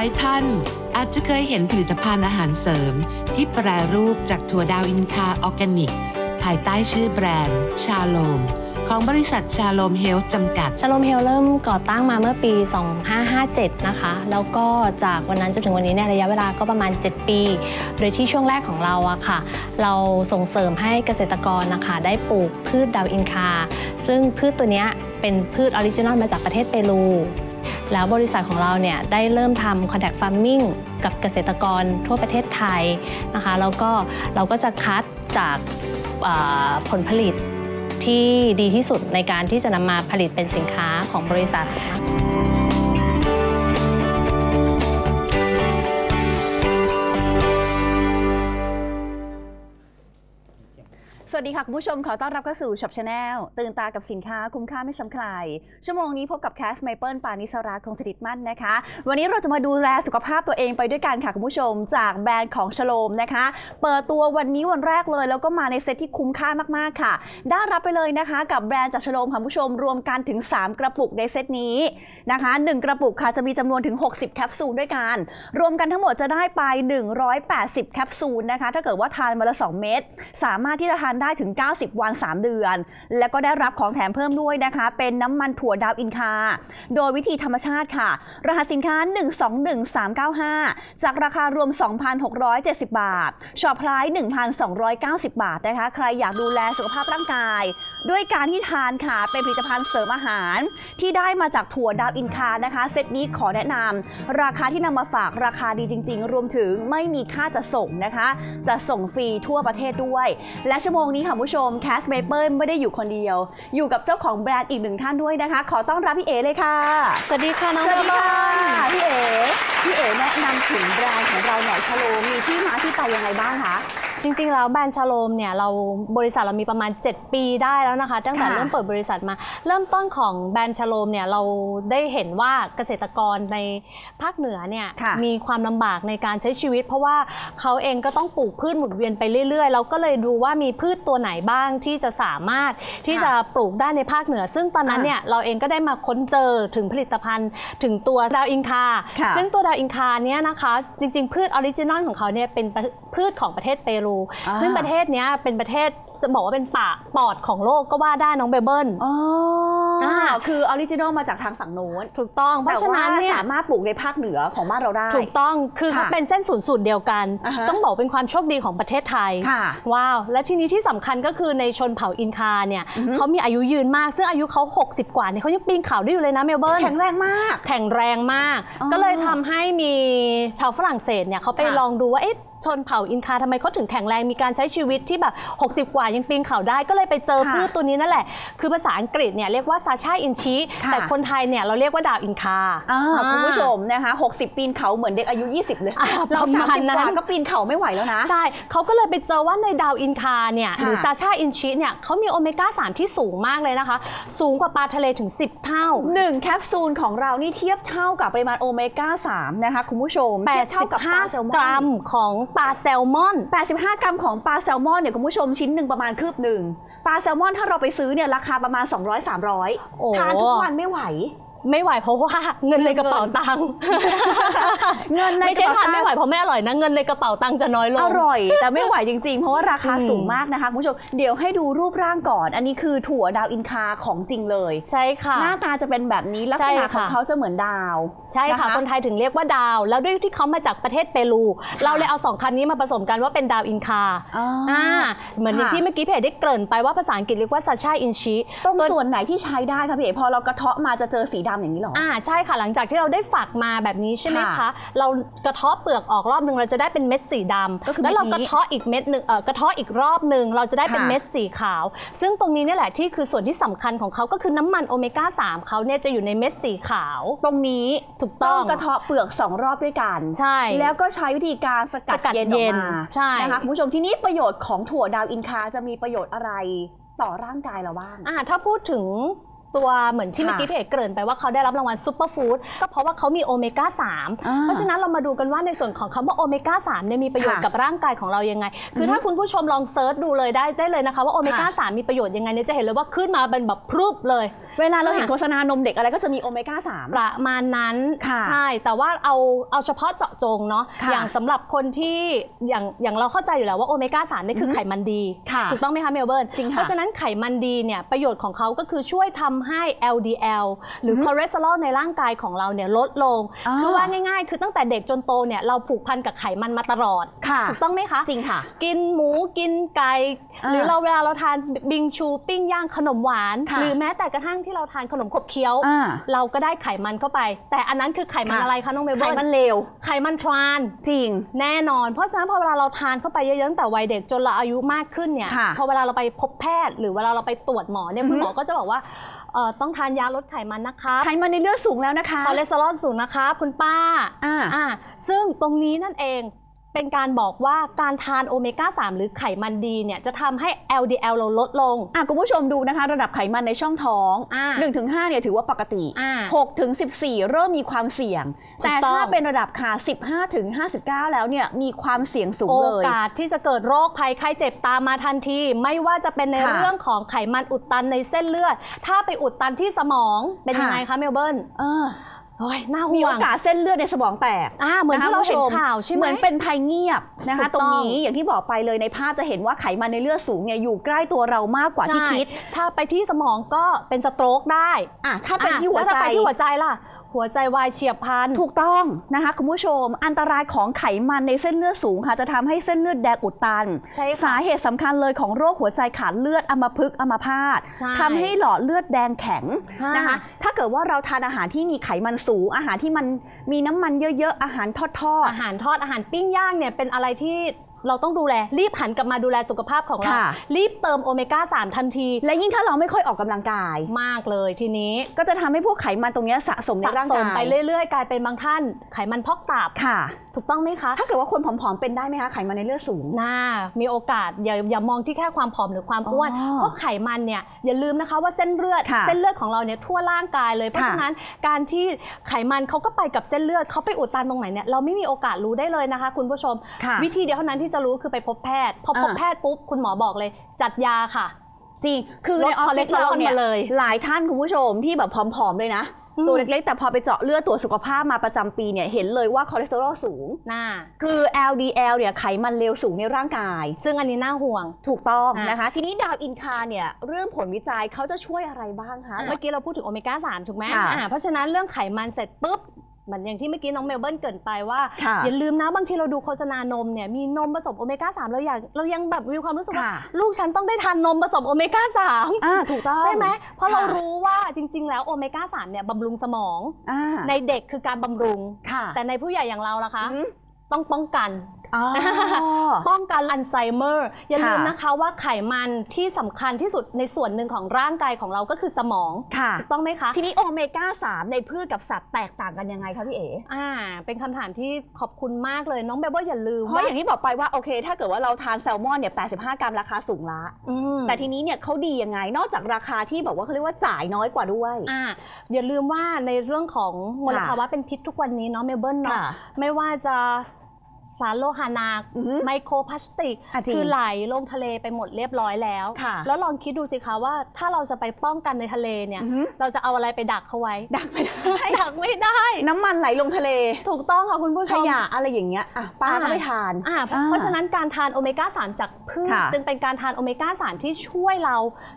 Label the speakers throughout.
Speaker 1: ายท่านอาจจะเคยเห็นผลิตภัณฑ์อาหารเสริม ที่แปรรูปจากถั่วดาวอินคาออร์แกนิก ภายใต้ชื่อแบรนด์ ชาโลม ของบริษัทชาโลมเฮลท์จำกัด
Speaker 2: ชาโลมเฮลเริ่มก่อตั้งมาเมื่อปี 2557 นะคะ แล้วก็จากวันนั้นจนถึงวันนี้เนี่ยระยะเวลาก็ประมาณ 7 ปี โดยที่ช่วงแรกของเราอะค่ะ เราส่งเสริมให้เกษตรกรนะคะได้ปลูกพืชดาวอินคา ซึ่งพืชตัวนี้เป็นพืชออริจินอลมาจากประเทศเปรู แล้วบริษัทของเราเนี่ยได้เริ่มทำ contact farming กับเกษตรกรทั่วประเทศไทยนะคะแล้วก็เราก็จะคัดจากผลผลิตที่ดีที่สุดในการที่จะนำมาผลิตเป็นสินค้าของบริษัท
Speaker 3: วัสดีค่ะ คุณผู้ชมขอต้อนรับเข้าสู่ช็อปชาแนลตื่นตากับสินค้าคุ้มค่าไม่ซ้ำใครชั่วโมงนี้พบกับแคสไมเปิลปานิสราคงสถิตมั่นนะคะ วันนี้เราจะมาดูแลสุขภาพตัวเองไปด้วยกันค่ะ คุณผู้ชม จากแบรนด์ของชโลมนะคะ เปิดตัววันนี้วันแรกเลย แล้วก็มาในเซตที่คุ้มค่ามากๆค่ะ ได้รับไปเลยนะคะ กับแบรนด์จากชโลมค่ะคุณผู้ชมรวมกันถึง 3 กระปุกในเซตนี้นะคะ 1 กระปุกค่ะจะมีจำนวนถึง 60แคปซูลด้วยกันรวมกันทั้งหมดจะได้ไป 180แคปซูลนะคะถ้าเกิดว่าทานมาละ2เม็ดสามารถที่จะทานได้ได้ถึง 90 วัน 3 เดือน แล้วก็ได้รับของแถมเพิ่มด้วยนะคะ เป็นน้ำมันถั่วดาวอินคา โดยวิธีธรรมชาติค่ะ รหัสสินค้า 121395 จากราคารวม 2,670 บาทช็อปไพรส์1,290 บาทนะคะ ใครอยากดูแลสุขภาพร่างกาย ด้วยการที่ทานค่ะ เป็นผลิตภัณฑ์เสริมอาหาร ที่ได้มาจากถั่วดาวอินคานะคะ เซตนี้ขอแนะนำราคาที่นำมาฝากราคาดีจริง ๆ รวมถึงไม่มีค่าจะส่งนะคะ จะส่งฟรีทั่วประเทศด้วย และชั่วโมงนี้ค่ะคุณผู้ชมแคสเมเปิลไม่ได้อยู่คนเดียว อยู่กับเจ้าของแบรนด์อีกหนึ่งท่านด้วยนะคะ ขอต้อนรับพี่เอเลยค่ะ
Speaker 2: สวัสดีค่ะน้อง
Speaker 3: สวัสดี
Speaker 2: เบ
Speaker 3: ค่ะ
Speaker 2: ล
Speaker 3: พี่เอพี่เอแนะนำถึงแบรนด์ของเราหน่อยชโลมีที่มาที่ไปยังไงบ้างคะ
Speaker 2: จริงๆ แล้วแบรนด์ชาโลมเนี่ยเราบริษัทเรามีประมาณ 7 ปีได้แล้วนะคะ ตั้งแต่
Speaker 3: ค่ะ
Speaker 2: เริ่มเปิดบริษัทมา เริ่มต้นของแบรนด์ชาโลมเนี่ยเราได้เห็นว่าเกษตรกรในภาคเหนือเนี่ย
Speaker 3: ค่ะ
Speaker 2: มีความลำบากในการใช้ชีวิต เพราะว่าเขาเองก็ต้องปลูกพืชหมุนเวียนไปเรื่อยๆ เราก็เลยดูว่ามีพืชตัวไหนบ้างที่จะสามารถที่จะปลูกได้ในภาคเหนือ ซึ่งตอนนั้นเนี่ยเราเองก็ได้มาค้นเจอถึงผลิตภัณฑ์ ถึงตัวดาวอินคา
Speaker 3: ค่ะ
Speaker 2: ซึ่งตัวดาวอินคาเนี่ยนะคะจริงๆ พืชออริจินอลของเขาเนี่ยเป็นพืชของประเทศเปรู
Speaker 3: อ่า
Speaker 2: ซึ่งประเทศเนี้ยเป็นประเทศจะบอกว่าเป็นป่าปอดของโลกก็ว่าได้น้องเบเบิล
Speaker 3: อ๋อ อาคือออริจินอลมาจากทางฝั่งโน้น
Speaker 2: ถูกต้องเพ
Speaker 3: แต่
Speaker 2: ราะฉะ
Speaker 3: ว่า
Speaker 2: นั้นเนี่ย
Speaker 3: สามารถปลูกในภาคเหนือของบ้านเราได้
Speaker 2: ถูกต้องคือเขา
Speaker 3: ค่ะ
Speaker 2: เป็นเส้นศูนย์สูตรเดียวกัน
Speaker 3: อ่าฮะ
Speaker 2: ต้องบอกเป็นความโชคดีของประเทศไทย
Speaker 3: ค่ะ
Speaker 2: ว้าวและทีนี้ที่สำคัญก็คือในชนเผ่าอินคาเนี่ย
Speaker 3: อือฮึ
Speaker 2: เขามีอายุยืนมาก ซึ่งอายุเขา 60 กว่าเนี่ยเขายังปีนเขาได้อยู่เลยนะเมลเบิร์น
Speaker 3: แข็งแรงมาก
Speaker 2: แข็งแรงมาก
Speaker 3: อ๋อ
Speaker 2: ก็เลยทำให้มีชาวฝรั่งเศสเนี่ยเขาไป
Speaker 3: ค่ะ
Speaker 2: ลองดูว่าเอ๊ะ ชนเผ่าอินคาทำไมเขาถึงแข็งแรงมีการใช้ชีวิตที่แบบ 60 กว่ายังปีนเขาได้ก็เลยไปเจอ
Speaker 3: ค่ะ
Speaker 2: พืชตัวนี้นั่นแหละ คือภาษาอังกฤษเนี่ยเรียกว่าซาชาอินชี
Speaker 3: ค่ะ
Speaker 2: แต่คนไทยเนี่ยเราเรียกว่าดาวอินคา
Speaker 3: อ่า
Speaker 2: อ่า
Speaker 3: คุณผู้ชมนะคะ 60 ปีนเขาเหมือนเด็กอายุ 20 เลย
Speaker 2: อ่า
Speaker 3: เรา
Speaker 2: ประมาณ
Speaker 3: 30
Speaker 2: นั้น
Speaker 3: กว่าก็ปีนเขาไม่ไหวแล้วนะ
Speaker 2: ใช่เขาก็เลยไปเจอว่าในดาวอินคาเนี่ย
Speaker 3: ค่ะ
Speaker 2: หรือซาชาอินชีเนี่ยเขามีโอเมก้า 3 ที่สูงมากเลยนะคะ สูงกว่าปลาทะเลถึง 10 เท่า
Speaker 3: หนึ่งแคปซูลของเรานี่เทียบเท่ากับปริมาณโอเมก้า 3 นะคะคุณผู้ชมเทียบเท่ากับปลาแซลม
Speaker 2: 85ก
Speaker 3: อ
Speaker 2: รั
Speaker 3: น
Speaker 2: มของปลาแซลมอน
Speaker 3: 85 กรัมของปลาแซลมอนเนี่ยคุณผู้ชมชิ้นหนึ่งประมาณคืบหนึ่งปลาแซลมอนถ้าเราไปซื้อเนี่ยราคาประมาณ 200
Speaker 2: โอ้
Speaker 3: 300ทานทุกวันไม่ไหว
Speaker 2: ไม่ไหวเพราะว่าเงินในกระเป๋าตังค์
Speaker 3: เงินใน
Speaker 2: ไม่ใช่
Speaker 3: กระเป๋า
Speaker 2: ทานไม่ไหวเพราะไม่อร่อยนะเงินในกระเป๋าตังค์จะน้อยลง
Speaker 3: อร่อย แต่ไม่ไหวจริงๆ เพราะว่าราคา
Speaker 2: อืม
Speaker 3: สูงมากนะคะคุณผู้ชมเดี๋ยวให้ดูรูปร่างก่อน อันนี้คือถั่วดาวอินคาของจริงเลย
Speaker 2: ใช่ค่ะ
Speaker 3: หน้าตาจะเป็นแบบนี้ลักษ
Speaker 2: ใช่
Speaker 3: ณะ
Speaker 2: ค่ะ
Speaker 3: ของเขาจะเหมือนดาว
Speaker 2: ใช่ค่ะ
Speaker 3: นะคะ
Speaker 2: คนไทยถึงเรียกว่าดาว แล้วด้วยที่เขามาจากประเทศเปรู เราเลยเอาสองคันนี้มาผสมกันว่าเป็นดาวอินคา
Speaker 3: อ่า
Speaker 2: อ่าเหมือนอย่าง
Speaker 3: ค่ะ
Speaker 2: ที่เมื่อกี้พี่เอกได้เกริ่นไปว่าภาษาอังกฤษเรียกว่าซาชาอินชี
Speaker 3: ตรงส่วนไหนที่ใช้ได้คะพี่เอ๋พอเรากระเทาะมาจะเจอสีดำอย่างนี้เหรอ
Speaker 2: อ่าใช่ค่ะหลังจากที่เราได้ฝักมาแบบนี้ใช่ไหม
Speaker 3: ค่ะ
Speaker 2: คะ เรากระเทาะเปลือกออกรอบหนึ่งเราจะได้เป็นเม็ดสีด
Speaker 3: ก็คือำ
Speaker 2: แล้วเรา
Speaker 3: เม็ดนี้
Speaker 2: กระเทาะอีกเม็ดหนึ่งเออกระเทาะอีกรอบหนึ่งเราจะได้เป็น
Speaker 3: ค่ะ
Speaker 2: เม็ดสีขาว ซึ่งตรงนี้เนี่ยแหละที่คือส่วนที่สำคัญของเขาก็คือน้ำมันโอเมก้า3เขาเนี่ยจะอยู่ในเม็ดสีขาว
Speaker 3: ตรงนี้
Speaker 2: ถูกต้อง
Speaker 3: กระเทาะเปลือกสองรอบด้วยกัน
Speaker 2: ใช่
Speaker 3: แล้วก็ใช้วิธีการสกัด
Speaker 2: สกัด
Speaker 3: เย็นอ
Speaker 2: เย็
Speaker 3: อก
Speaker 2: น
Speaker 3: มา
Speaker 2: ใช่
Speaker 3: นะคะคุณผู้ชมทีนี้ประโยชน์ของถั่วดาวอินคาจะมีประโยชน์อะไรต่อร่างกายเราบ้าง
Speaker 2: อ่าถ้าพูดถึง ตัวเหมือนที่
Speaker 3: ค่ะ
Speaker 2: เมื่อกี้พี่เอกเกริ่นไปว่าเขาได้รับรางวัลซูเปอร์ฟู้ดก็เพราะว่าเขามีโอเมก้า3
Speaker 3: อ่า
Speaker 2: เพราะฉะนั้นเรามาดูกันว่าในส่วนของคำว่าโอเมก้า3เนี่ยมีประโยชน์
Speaker 3: ค่ะ
Speaker 2: กับร่างกายของเรายังไง คือ
Speaker 3: อฮึ
Speaker 2: ถ้าคุณผู้ชมลองเซิร์ชดูเลยได้ได้เลยนะคะว่าโอเมก้า3มีประโยชน์ยังไงเนี่ยจะเห็นเลยว่าขึ้นมาเป็นแบบพรึบเลย
Speaker 3: เวลาเราเห็น
Speaker 2: อ่า
Speaker 3: โฆษณานมเด็กอะไรก็จะมีโอเมก้าสาม
Speaker 2: ประมาณนั้น
Speaker 3: ค่ะ
Speaker 2: ใช่แต่ว่าเอาเอาเฉพาะเจาะจงเนาะ
Speaker 3: ค่ะ
Speaker 2: อย่างสำหรับคนที่อย่างอย่างเราเข้าใจอยู่แล้วว่าโอเมก้า3นี่คือ
Speaker 3: อฮึ
Speaker 2: ไขมันดี
Speaker 3: ค่ะ
Speaker 2: ถูกต้องไหมคะเมลเบิร์น
Speaker 3: จริงค่ะ
Speaker 2: เพราะฉะนั้นไขมันดีเนี่ยประโยชน์ของเขาก็คือช่วยทำให้ LDL หรือ
Speaker 3: อฮึ
Speaker 2: คอเลสเตอรอลในร่างกายของเราเนี่ยลดลง
Speaker 3: อ่า
Speaker 2: คือว่าง่ายๆ คือตั้งแต่เด็กจนโตเนี่ยเราผูกพันกับไขมันมาตลอด
Speaker 3: ค่ะ
Speaker 2: ถูกต้องไหมคะ
Speaker 3: จริงค่ะ
Speaker 2: กินหมูกินไก่
Speaker 3: อ่า
Speaker 2: หรือเราเวลาเราทานบิงชูปิ้งย่างขนมหวาน
Speaker 3: ค่ะ
Speaker 2: หรือแม้แต่กระทั่งที่เราทานขนมขบเคี้ยว
Speaker 3: อ่า
Speaker 2: เราก็ได้ไขมันเข้าไป แต่อันนั้นคือไขมัน
Speaker 3: ค่ะ
Speaker 2: อะไรคะน้องเมล
Speaker 3: ไข
Speaker 2: เบิร์
Speaker 3: มัน
Speaker 2: น
Speaker 3: เลว
Speaker 2: ไขมันทราน
Speaker 3: จริง
Speaker 2: แน่นอน เพราะฉะนั้นพอเวลาเราทานเข้าไปเยอะๆตั้งแต่วัยเด็กจนเราอายุมากขึ้นเนี่ย
Speaker 3: ค่ะ
Speaker 2: พอเวลาเราไปพบแพทย์ หรือเวลาเราไปตรวจหมอเนี่ย
Speaker 3: อือฮึ
Speaker 2: คุณหมอก็จะบอกว่าเอ่อต้องทานยาลดไขมันนะคะ
Speaker 3: ไขมันในเลือดสูงแล้วนะคะ
Speaker 2: คอเลสเตอรอลสูงนะคะ คุณป้า
Speaker 3: อ่า
Speaker 2: อ่าซึ่งตรงนี้นั่นเอง เป็นการบอกว่าการทานโอเมก้า 3 หรือไขมันดีเนี่ยจะทำให้ LDL เราลดลง
Speaker 3: อะคุณผู้ชมดูนะคะระดับไขมันในช่องท้อง
Speaker 2: อ่า
Speaker 3: 1-5ถึงเนี่ยถือว่าปกติ
Speaker 2: อ่า
Speaker 3: 6ถึง14 เริ่มมีความเสี่ยง
Speaker 2: ถู
Speaker 3: แต่
Speaker 2: กต้อง
Speaker 3: ถ้าเป็นระดับค่ะ15ถึง59 แล้วเนี่ยมีความเสี่ยงสูง
Speaker 2: โอ
Speaker 3: เลย
Speaker 2: กาสที่จะเกิดโรคภัยไข้เจ็บตามมาทันที ไม่ว่าจะเป็นใน
Speaker 3: ค่ะ
Speaker 2: เรื่องของไขมันอุดตันในเส้นเลือด ถ้าไปอุดตันที่สมองเป็นยังไง
Speaker 3: ค่ะ
Speaker 2: คะเมลเบิร์น
Speaker 3: เออ
Speaker 2: โอ้ยน่า
Speaker 3: มี
Speaker 2: ห่ว
Speaker 3: โอง กาสเส้นเลือดในสมองแตก
Speaker 2: อ่าเหมือนที่เราเห็นข่าวใช่ไหม
Speaker 3: เหมือนเป็นภัยเงียบนะคะ
Speaker 2: ถูก
Speaker 3: ตร
Speaker 2: ต้องง
Speaker 3: นี้อย่างที่บอกไปเลยในภาพจะเห็นว่าไขมันในเลือดสูงเนี่ยอยู่ใกล้ตัวเรามากกว่าที่
Speaker 2: ใช่
Speaker 3: คิด
Speaker 2: ถ้าไปที่สมองก็เป็นสโตรกได้
Speaker 3: อะถ้าเป็น
Speaker 2: อะ
Speaker 3: ที่หัว
Speaker 2: แล้
Speaker 3: ใจ
Speaker 2: ถ้าไปที่หัวใจล่ะ หัวใจวายเฉียบพลัน
Speaker 3: ถูกต้องนะคะคุณผู้ชม อันตรายของไขมันในเส้นเลือดสูงค่ะ จะทำให้เส้นเลือดแดงอุดตัน
Speaker 2: ใช่
Speaker 3: สา
Speaker 2: ค่ะ
Speaker 3: เหตุสำคัญเลยของโรคหัวใจขาดเลือดอัมพฤกษ์อัมพาต
Speaker 2: ใช่
Speaker 3: ทำให้หลอดเลือดแดงแข็งนะคะ ถ้าเกิดว่าเราทานอาหารที่มีไขมันสูง อาหารที่มันมีน้ำมันเยอะๆ อาหารทอด
Speaker 2: อาหารทอดอาหารปิ้งย่างเนี่ยเป็นอะไรที่ เราต้องดูแลรีบหันกลับมาดูแลสุขภาพของเรา
Speaker 3: ค่ะ
Speaker 2: รีบเติมโอเมก้า 3 ทันที
Speaker 3: ๆและยิ่งถ้าเราไม่ค่อยออกกำลังกาย
Speaker 2: มากเลยทีนี้
Speaker 3: ก็จะทำให้พวกไขมันตรงเนี้ยสะสมใน
Speaker 2: สะ
Speaker 3: ร่าง
Speaker 2: ส
Speaker 3: กามย
Speaker 2: ไปเรื่อยๆ กลายเป็นบางท่านไขมันพอกตับ
Speaker 3: ค่ะ
Speaker 2: ถูกต้องไหมคะ
Speaker 3: ถ้าเกิดว่าคนผอมๆเป็นได้ไหมคะไขมันในเลือดสูง
Speaker 2: น่ามีโอกาสอย่าอย่ามองที่แค่ความผอมหรือความอ้วน
Speaker 3: อ๋อ
Speaker 2: เพราะไขมันเนี่ยอย่าลืมนะคะว่าเส้นเลือด
Speaker 3: ค่ะ
Speaker 2: เส้นเลือดของเราเนี่ยทั่วร่างกายเลยเพราะ
Speaker 3: ค่ะ
Speaker 2: ฉะนั้นการที่ไขมันเขาก็ไปกับเส้นเลือดเขาไปอุดตันตรงไหนเนี่ยเราไม่มีโอกาสรู้ได้เลยนะคะ คุณผู้ชม
Speaker 3: ค่ะ
Speaker 2: วิธีเดียวเท่านั้นที่จะรู้คือไปพบแพทย์ พอพบ
Speaker 3: อ่า
Speaker 2: แพทย์ปุ๊บคุณหมอบอกเลย จัดยาค่ะ
Speaker 3: จริง คือ
Speaker 2: ล
Speaker 3: ใน
Speaker 2: ด
Speaker 3: ออฟ
Speaker 2: คอเล
Speaker 3: ฟิ
Speaker 2: ส
Speaker 3: ศ
Speaker 2: เตอรอ
Speaker 3: เรา
Speaker 2: ล
Speaker 3: เนี่ย
Speaker 2: มาเลย
Speaker 3: หลายท่านคุณผู้ชมที่แบบผอมๆเลยนะ
Speaker 2: อืม
Speaker 3: ตัวเล็กๆ แต่พอไปเจาะเลือดตรวจสุขภาพมาประจำปีเนี่ยเห็นเลยว่าคอเลสเตอรอลสูง
Speaker 2: น่า
Speaker 3: คือ LDL เนี่ยไขมันเลวสูงในร่างกาย
Speaker 2: ซึ่งอันนี้น่าห่วง
Speaker 3: ถูกต้อง
Speaker 2: อะ
Speaker 3: นะคะ ทีนี้ดาวอินคาเนี่ยเรื่องผลวิจัยเขาจะช่วยอะไรบ้างคะ
Speaker 2: เมื่อกี้เราพูดถึงโอเมก้า3ถูกไหม
Speaker 3: ค่ะ
Speaker 2: อ่าเพราะฉะนั้นเรื่องไขมันเสร็จปุ๊บ เหมือนอย่างที่เมื่อกี้น้องเมลเบิร์นเกรินไปว่า
Speaker 3: ค่ะ
Speaker 2: อย่าลืมนะบางทีเราดูโฆษณานมเนี่ยมีนมผสมโอเมก้า3เราอยากเรายังแบบมีความรู้สึกว่า
Speaker 3: ค่ะ
Speaker 2: ลูกฉันต้องได้ทานนมผสมโอเมก้า3
Speaker 3: อ่าถูกต้อง
Speaker 2: ใช่ไหมเพราะเรา
Speaker 3: ค่ะ
Speaker 2: รู้ว่าจริง ๆ แล้วโอเมก้า3เนี่ยบำรุงสมอง
Speaker 3: อ่า
Speaker 2: ในเด็กคือการบำรุง
Speaker 3: ค่ะ
Speaker 2: แต่ในผู้ใหญ่อย่างเราล่ะคะ
Speaker 3: อืม
Speaker 2: ต้องป้องกัน
Speaker 3: อ๋อ
Speaker 2: ป้องกันอัลไซเมอร์ อย่าลืม
Speaker 3: ค่ะ
Speaker 2: นะคะว่าไขมันที่สำคัญที่สุดในส่วนหนึ่งของร่างกายของเราก็คือสมอง
Speaker 3: ค่ะ
Speaker 2: ถูกต้องไหมคะ
Speaker 3: ทีนี้โอเมก้า 3 ในพืชกับสัตว์แตกต่างกันยังไงคะพี่เอ๋
Speaker 2: อ่า เป็นคำถามที่ขอบคุณมากเลยน้องเบเบิลอย่าลืม
Speaker 3: เพราะอย่างที่บอกไปว่าโอเค ถ้าเกิดว่าเราทานแซลมอนเนี่ย 85 กรัมราคาสูงละ
Speaker 2: อืม
Speaker 3: แต่ทีนี้เนี่ยเขาดียังไง นอกจากราคาที่แบบว่าเขาเรียกว่าจ่ายน้อยกว่าด้วย
Speaker 2: อ่าอย่าลืมว่าในเรื่องของมล
Speaker 3: ค่ะ
Speaker 2: ภาวะเป็นพิษทุกวันนี้เนาะเมลเบิลเนาะ
Speaker 3: ค่ะ
Speaker 2: ไม่ว่าจะ สารโลหะหนัก
Speaker 3: อือฮึ
Speaker 2: ไมโครพลาสติก
Speaker 3: อะจริง
Speaker 2: คือไหลลงทะเลไปหมดเรียบร้อยแล้ว
Speaker 3: ค่ะ
Speaker 2: แล้วลองคิดดูสิคะว่าถ้าเราจะไปป้องกันในทะเลเนี่ย
Speaker 3: อือฮึ
Speaker 2: เราจะเอาอะไรไปดักเขาไว้
Speaker 3: ดักไม่ได้
Speaker 2: ดักไม่ได้
Speaker 3: น้ำมันไหลลงทะเล
Speaker 2: ถูกต้องค่ะคุณผู้ช
Speaker 3: ข
Speaker 2: ม
Speaker 3: ยะอะไรอย่างเงี้ยอะปลาก็
Speaker 2: อ่า
Speaker 3: ไม่ทาน
Speaker 2: อ่า
Speaker 3: อ่า
Speaker 2: เพราะฉะนั้นการทานโอเมก้า3จากพืช
Speaker 3: ค่ะ
Speaker 2: จึงเป็นการทานโอเมก้า3ที่ช่วยเรา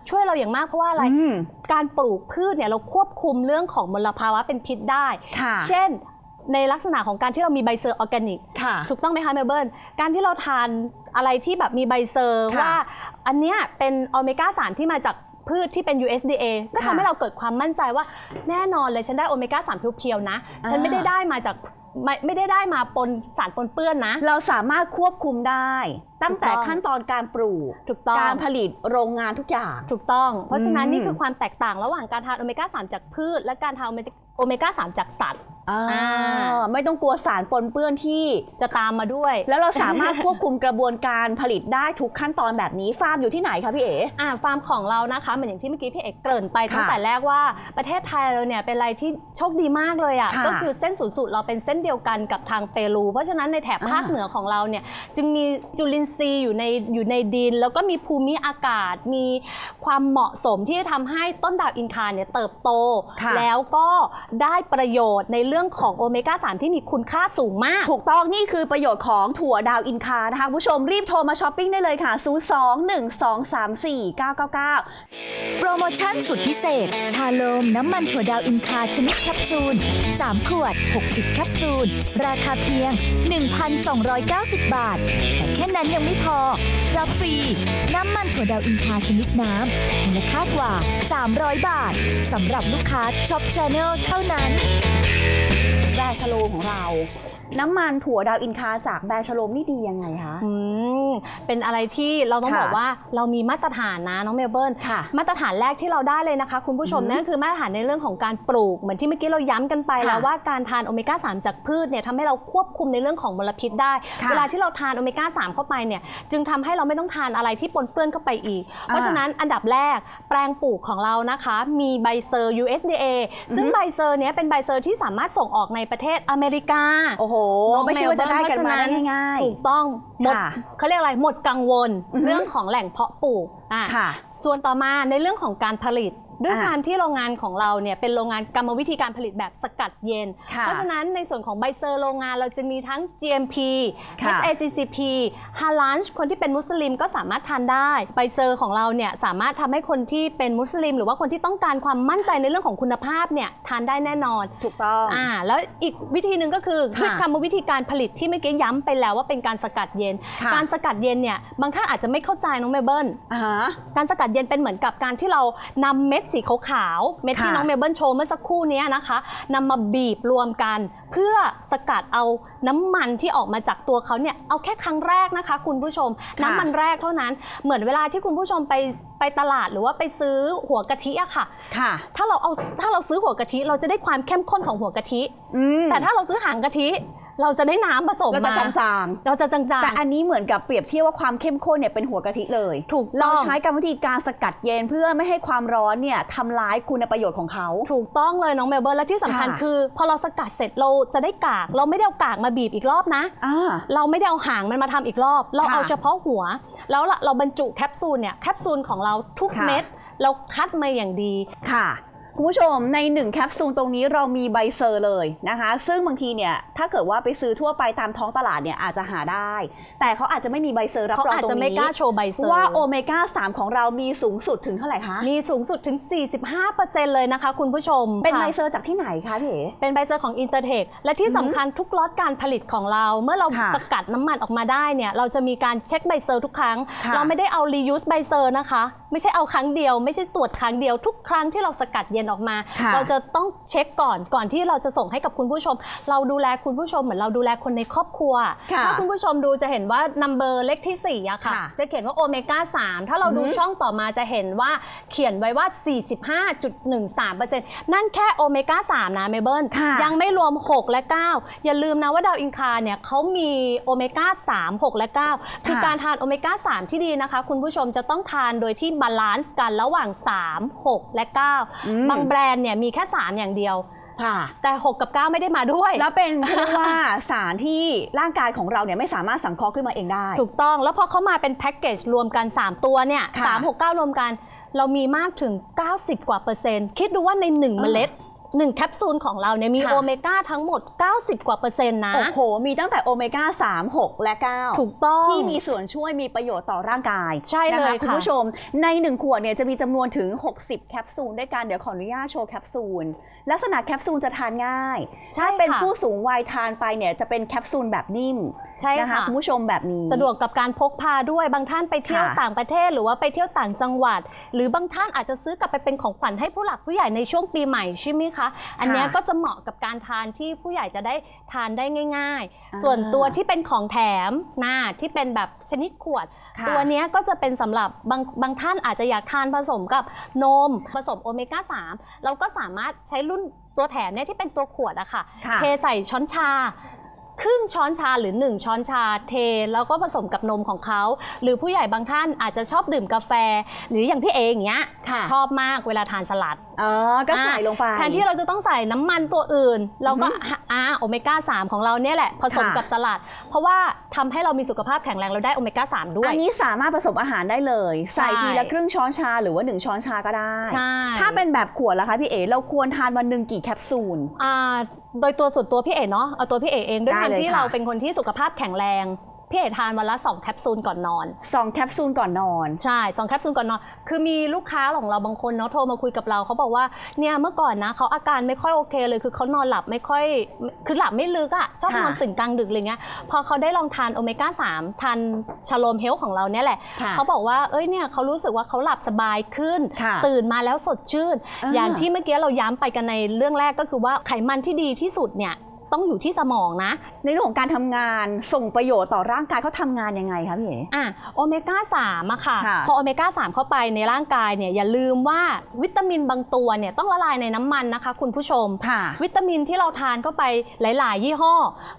Speaker 2: ช่วยเราอย่างมากเพราะว่าอะไร
Speaker 3: อืม
Speaker 2: การปลูกพืชเนี่ยเราควบคุมเรื่องของมลภาวะเป็นพิษได้
Speaker 3: ค่ะ
Speaker 2: เช่น ในลักษณะของการที่เรามีใบเซอร์ออร์แกนิก
Speaker 3: ค่ะ
Speaker 2: ถูกต้องไหมคะเมลเบิร์นการที่เราทานอะไรที่แบบมีใบเซอร์
Speaker 3: ค่ะ
Speaker 2: ว่า อันเนี้ยเป็นโอเมก้า3ที่มาจากพืชที่เป็น USDA ก็
Speaker 3: ค่ะ
Speaker 2: ทำให้เราเกิดความมั่นใจว่าแน่นอนเลยฉันได้โอเมก้า3เพียวๆนะ
Speaker 3: อ่า
Speaker 2: ฉันไม่ได้ได้มาจากไม่ไม่ได้ได้มาปนสารปนเปื้อนนะ
Speaker 3: เราสามารถควบคุมได้ ตั้งแต่
Speaker 2: ถูกต้อง
Speaker 3: ขั้นตอนการปลูก
Speaker 2: ถูกต้อง
Speaker 3: การผลิตโรงงานทุกอย่าง
Speaker 2: ถูกต้อง เพราะฉะนั้น
Speaker 3: อืม
Speaker 2: นี่คือความแตกต่างระหว่างการทานโอเมก้า3จากพืช และการทานโอเมก้า3จากสัตว์
Speaker 3: อ่า
Speaker 2: อ่า
Speaker 3: ไม่ต้องกลัวสารปนเปื้อนที่
Speaker 2: จะตามมาด้วย
Speaker 3: แล้วเราสามารถควบคุมกระบวนการผลิตได้ทุกขั้นตอนแบบนี้ฟาร์มอยู่ที่ไหนคะพี่เอ๋
Speaker 2: อ่าฟาร์มของเรานะคะเหมือนอย่างที่เมื่อกี้พี่เอกเกริ่นไปตั้ง
Speaker 3: ค่ะ
Speaker 2: แต่แรกว่าประเทศไทยเราเนี่ยเป็นอะไรที่โชคดีมากเลยอะ่ะ
Speaker 3: ค่ะ
Speaker 2: ก็คือเส้นศูนย์สูตรเราเป็นเส้นเดียวกันกับทางเปรูเพราะฉะนั้นในแถบภาค
Speaker 3: อ่า
Speaker 2: เหนือของเราเนี่ยจึงมีจุลินทรีย์อยู่ในอยู่ในดิน แล้วก็มีภูมิอากาศ มีความเหมาะสมที่จะทำให้ต้นดาวอินคาเนี่ยเติบโต
Speaker 3: ค่ะ
Speaker 2: แล้วก็ได้ประโยชน์ในเรื่องของโอเมก้า 3 ที่มีคุณค่าสูงมาก
Speaker 3: ถูกต้องนี่คือประโยชน์ของถั่วดาวอินคานะคะคุณผู้ชมรีบโทรมาช้อปปิ้งได้เลยค่ะ 02-1234999
Speaker 4: โปรโมชั่นสุดพิเศษ ชาโลมน้ำมันถั่วดาวอินคาชนิดแคปซูล 3 ขวด 60 แคปซูล ราคาเพียง 1,290 บาท แต่แค่นั้นยังไม่พอ รับฟรี น้ำมันถั่วดาวอินคาชนิดน้ำมูลค่ากว่า 300 บาทสำหรับลูกค้าช็อปชาแนลเท่านั้น
Speaker 3: แบรชโลของเรา น้ำมันถั่วดาวอินคาจากแบรชโลมนี่ดียังไงคะ
Speaker 2: อืมเป็นอะไรที่เราต้อง
Speaker 3: ค่ะ
Speaker 2: บอกว่าเรามีมาตรฐานนะน้องเมลเบิร์น
Speaker 3: ค่ะ
Speaker 2: มาตรฐานแรกที่เราได้เลยนะคะ คุณผู้ชม
Speaker 3: อือฮึ
Speaker 2: นั่นก็คือมาตรฐานในเรื่องของการปลูก เหมือนที่เมื่อกี้เราย้ำกันไป
Speaker 3: ค่ะ
Speaker 2: แล้วว่าการทานโอเมก้า3จากพืชเนี่ยทำให้เราควบคุมในเรื่องของมลพิษได้
Speaker 3: ค่ะ
Speaker 2: เวลาที่เราทานโอเมก้า3เข้าไปเนี่ยจึงทำให้เราไม่ต้องทานอะไรที่ปนเปื้อนเข้าไปอีก เพราะฉะนั้นอันดับแรกแปลงปลูกของเรานะคะ มีใบเซอร์ USDA ซึ่ง
Speaker 3: อือฮึ
Speaker 2: ใบเซอร์เนี้ยเป็นใบเซอร์ที่สามารถส่งออกในประเทศอเมริกา
Speaker 3: โอ้โห
Speaker 2: น้อง
Speaker 3: ไม่ใช่ว่าจะได้กันมาได้
Speaker 2: เมลเบิร์นเพราะฉะนั้น
Speaker 3: ง่าย
Speaker 2: ถูกต้องหมด
Speaker 3: ค่ะ
Speaker 2: เขาเรียกอะไรหมดกังวล
Speaker 3: อือฮึ
Speaker 2: เรื่องของแหล่งเพาะปลูกอะ
Speaker 3: ๆค่ะ
Speaker 2: ส่วนต่อมาในเรื่องของการผลิต ด้วย
Speaker 3: อ่า
Speaker 2: การที่โรงงานของเราเนี่ยเป็นโรงงานกรรมวิธีการผลิตแบบสกัดเย็น
Speaker 3: ค่ะ
Speaker 2: เพราะฉะนั้นในส่วนของใบเซอร์โรงงานเราจึงมีทั้ง GMP
Speaker 3: ค่ะ
Speaker 2: SACCP h a l a l คนที่เป็นมุสลิมก็สามารถทานได้ใบเซอร์ของเราเนี่ยสามารถทำให้คนที่เป็นมุสลิม หรือว่าคนที่ต้องการความมั่นใจในเรื่องของคุณภาพเนี่ยทานได้แน่นอน
Speaker 3: ถูกต้อง
Speaker 2: อ่าแล้วอีกวิธีหนึ่งก็คือ
Speaker 3: ค่ะ
Speaker 2: ด้วยกรรมวิธีการผลิตที่เมื่อกี้ย้ำไปแล้วว่าเป็นการสกัดเย็น
Speaker 3: ค่ะ
Speaker 2: การสกัดเย็นเนี่ยบางท่านอาจจะไม่เข้าใจน้องเมเบิล
Speaker 3: อ่าฮะ
Speaker 2: การสกัดเย็นเป็นเหมือนกับการที่เรานำเม็ดสีขาวๆเม็ดที่
Speaker 3: ค่ะ
Speaker 2: น้องเมเบิลโชว์เมื่อสักครู่เนี้ยนะคะนำมาบีบรวมกัน เพื่อสกัดเอาน้ำมันที่ออกมาจากตัวเขาเนี่ยเอาแค่ครั้งแรกนะคะ คุณผู้ชม น้ำมันแรกเท่านั้นเหมือนเวลาที่คุณผู้ชมไปไปตลาดหรือว่าไปซื้อหัวกะทิอะค่ะ
Speaker 3: ค่ะ
Speaker 2: ถ้าเราเอาถ้าเราซื้อหัวกะทิเราจะได้ความเข้มข้นของหัวกะทิ
Speaker 3: อืม
Speaker 2: แต่ถ้าเราซื้อหางกะทิ เราจะได้น้ำผสม
Speaker 3: เราจะ
Speaker 2: มา
Speaker 3: จาง
Speaker 2: เราจะจา
Speaker 3: ๆ
Speaker 2: ง
Speaker 3: แต่อันนี้เหมือนกับเปรียบเทียบว่าความเข้มข้นเนี่ยเป็นหัวกะทิเลย
Speaker 2: ๆถูก
Speaker 3: เรา
Speaker 2: ต้อง
Speaker 3: ใช้กรรมวิธีการสกัดเย็นเพื่อไม่ให้ความร้อนเนี่ยทำร้ายคุณประโยชน์ของเขา
Speaker 2: ถูกต้องเลยน้องเมลเบิร์นและที่สำคัญ
Speaker 3: ค่ะ
Speaker 2: คือ พอเราสกัดเสร็จเราจะได้กาก เราไม่ได้เอากากมาบีบอีกรอบนะ
Speaker 3: อ่า
Speaker 2: เราไม่ได้เอาหางมันมาทำอีกรอบ เรา
Speaker 3: ค่ะ
Speaker 2: เอาเฉพาะหัว แล้วเราบรรจุแคปซูลเนี่ยแคปซูลของเราทุก
Speaker 3: ค่ะ
Speaker 2: เม็ดเราคัดมาอย่างดี
Speaker 3: ค่ะ คุณผู้ชมในหนึ่งแคปซูลตรงนี้เรามีใบเซอร์เลยนะคะ ซึ่งบางทีเนี่ยถ้าเกิดว่าไปซื้อทั่วไปตามท้องตลาดเนี่ยอาจจะหาได้ แต่เขาอาจจะไม่มีใบเซอร์รับ
Speaker 2: เขา
Speaker 3: รอง
Speaker 2: อาจ
Speaker 3: ตรง
Speaker 2: จะไม่
Speaker 3: นี้
Speaker 2: กล้าโชว์ใบเซอร์
Speaker 3: ว่าโอเมก้า3 ของเรามีสูงสุดถึงเท่าไหร่คะ
Speaker 2: มีสูงสุดถึง 45%เลยนะคะ คุณผู้ชม
Speaker 3: เป็น
Speaker 2: ค่ะ
Speaker 3: ใบเซอร์จากที่ไหนคะพี่เอ๋
Speaker 2: เป็นใบเซอร์ของอินเตอร์เทคและที่สำคัญทุกล็อตการผลิตของเรา เมื่อเรา
Speaker 3: ค่ะ
Speaker 2: สกัดน้ำมันออกมาได้เนี่ยเราจะมีการเช็คใบเซอร์ทุกครั้ง
Speaker 3: ค่ะ
Speaker 2: เราไม่ได้เอา reuse ใบเซอร์นะคะ ไม่ใช่เอาครั้งเดียว ไม่ใช่ตรวจครั้งเดียวทุกครั้งที่เราสกัดเย็นออกมา
Speaker 3: ค่ะ
Speaker 2: เราจะต้องเช็คก่อนก่อนที่เราจะส่งให้กับคุณผู้ชม เราดูแลคุณผู้ชมเหมือนเราดูแลคนในครอบครัว
Speaker 3: ค่ะ
Speaker 2: ถ้าคุณผู้ชมดูจะเห็นว่านัมเบอร์เลขที่สี่อะค่ะ
Speaker 3: ค่ะ
Speaker 2: จะเขียนว่าโอเมก้า3ถ้าเราดู
Speaker 3: อือฮึ
Speaker 2: ช่องต่อมาจะเห็นว่าเขียนไว้ว่า 45.13%นั่นแค่โอเมก้า3นะเมเบิล
Speaker 3: ค่ะ
Speaker 2: ยังไม่รวม 6 และ 9 อย่าลืมนะว่าดาวอินคาเนี่ยเขามีโอเมก้า3 6 และ 9 คือการทานโอเมก้า3ที่ดีนะคะ คุณผู้ชมจะต้องทานโดยที่บาลานซ์กันระหว่าง 3 6 และ
Speaker 3: อืม
Speaker 2: 9บางแบรนด์เนี่ยมีแค่ 3 อย่างเดียว
Speaker 3: ค่ะ
Speaker 2: แต่ 6 กับ 9 ไม่ได้มาด้วย
Speaker 3: แล้วเป็นเรียกว่าสารที่ร่างกายของเราเนี่ยไม่สามารถสังเคราะห์ขึ้นมาเองได้
Speaker 2: ถูกต้องแล้วพอเขามาเป็นแพ็กเกจรวมกัน 3 ตัวเนี่ย
Speaker 3: ค่ะ
Speaker 2: สามหกเก้ารวมกัน เรามีมากถึง 90 กว่าเปอร์เซ็นต์ คิดดูว่าใน 1 เมล็ด 1แคปซูลของเราเนี่ยมี
Speaker 3: ค่ะ
Speaker 2: โอเมก้าทั้งหมด 90 กว่าเปอร์เซ็นต์นะ
Speaker 3: โอ้โห มีตั้งแต่โอเมก้า 3 6 และ 9
Speaker 2: ถูกต้อง
Speaker 3: ที่มีส่วนช่วยมีประโยชน์ต่อร่างกาย
Speaker 2: ใช่เลย
Speaker 3: นะคะคุณ
Speaker 2: ค่ะ
Speaker 3: ผู้ชม ใน 1 ขวดเนี่ยจะมีจำนวนถึง 60 แคปซูลด้วยกัน เดี๋ยวขออนุญาตโชว์แคปซูล ลักษณะแคปซูลจะทานง่าย
Speaker 2: ใช่
Speaker 3: ถ้าเป็น
Speaker 2: ค่ะ
Speaker 3: ผู้สูงวัยทานไปเนี่ยจะเป็นแคปซูลแบบนิ่ม
Speaker 2: ใช่
Speaker 3: นะคะ
Speaker 2: ค่ะ
Speaker 3: คุณผู้ชมแบบนี้
Speaker 2: สะดวกกับการพกพาด้วยบางท่านไปเที่ยว
Speaker 3: ค่ะ
Speaker 2: ต่างประเทศ หรือว่าไปเที่ยวต่างจังหวัด หรือบางท่านอาจจะซื้อกลับไปเป็นของขวัญให้ผู้หลักผู้ใหญ่ในช่วงปีใหม่ใช่ไหมคะอันเนี้ย
Speaker 3: ค่ะ
Speaker 2: ก็จะเหมาะกับการทานที่ผู้ใหญ่จะได้ทานได้ง่าย
Speaker 3: อ่า
Speaker 2: ๆส่วนตัวที่เป็นของแถมนะที่เป็นแบบชนิดขวด
Speaker 3: ค่ะ
Speaker 2: ตัวเนี้ยก็จะเป็นสำหรับบางบางท่านอาจจะอยากทานผสมกับนมผสมโอเมก้า3เราก็สามารถใช้รุ่นตัวแถมเนี่ยที่เป็นตัวขวดอะค่ะ
Speaker 3: ค่ะ
Speaker 2: เทใส่ช้อนชา ครึ่งช้อนชาหรือ 1 ช้อนชาเท แล้วก็ผสมกับนมของเขา หรือผู้ใหญ่บางท่านอาจจะชอบดื่มกาแฟ หรืออย่างพี่เออย่างเงี้ย
Speaker 3: ค่ะ
Speaker 2: ชอบมากเวลาทานสลัด
Speaker 3: อ๋อ ก็ใส่ลงไป
Speaker 2: แทนที่เราจะต้องใส่น้ำมันตัวอื่น เราก็
Speaker 3: อือฮึ
Speaker 2: อ่าโอเมก้า3ของเราเนี่ยแหละ ผสม
Speaker 3: ค่ะ
Speaker 2: กับสลัด เพราะว่าทำให้เรามีสุขภาพแข็งแรงเราได้โอเมก้า3ด้วย
Speaker 3: อันนี้สามารถผสมอาหารได้เลยใส่
Speaker 2: ใช่
Speaker 3: ทีละครึ่งช้อนชาหรือว่าหนึ่งช้อนชาก็ได้
Speaker 2: ใช่
Speaker 3: ถ้าเป็นแบบขวดล่ะคะพี่เอ๋เราควรทานวันหนึ่งกี่แคปซูล
Speaker 2: อ่า โดยตัวส่วนตัวพี่เอ๋เนาะเอาตัวพี่เอ๋เองด้วย
Speaker 3: ได้
Speaker 2: ความ
Speaker 3: เลย
Speaker 2: ที่
Speaker 3: ค่ะ
Speaker 2: เราเป็นคนที่สุขภาพแข็งแรง พี่เอ๋ทานวันละ2แคปซูลก่อนนอน
Speaker 3: สองแคปซูลก่อนนอน
Speaker 2: ใช่สองแคปซูลก่อนนอน คือมีลูกค้าของเราบางคนเนาะโทรมาคุยกับเราเขาบอกว่าเนี่ยเมื่อก่อนนะเขาอาการไม่ค่อยโอเคเลย คือเขานอนหลับไม่ค่อยคือหลับไม่ลึกอะ่ะชอบ
Speaker 3: ค่ะ
Speaker 2: นอนตื่นกลางดึกอะไรเงี้ยพอเขาได้ลองทานโอเมก้า3ทานชาโลมเฮลของเราเนี่ยแหละ
Speaker 3: ค่ะ
Speaker 2: เขาบอกว่าเอ้ยเนี่ยเขารู้สึกว่าเขาหลับสบายขึ้น
Speaker 3: ค่ะ
Speaker 2: ตื่นมาแล้วสดชื่น
Speaker 3: อ่า
Speaker 2: อย่างที่เมื่อกี้เราย้ำไปกันในเรื่องแรกก็คือว่าไขมันที่ดีที่สุดเนี่ย ต้องอยู่ที่สมองนะ
Speaker 3: ในเรื่องของการทำงานส่งประโยชน์ต่อร่างกายเขาทำงานยังไงคะพี่เอ๋
Speaker 2: อะโอเมก้า3อะค่ะ
Speaker 3: ค่ะ
Speaker 2: พอโอเมก้า3เข้าไปในร่างกายเนี่ยอย่าลืมว่าวิตามินบางตัวเนี่ยต้องละลายในน้ำมันนะคะ คุณผู้ชม
Speaker 3: ค่ะ
Speaker 2: วิตามินที่เราทานเข้าไปหลาย ๆ ยี่ห้อ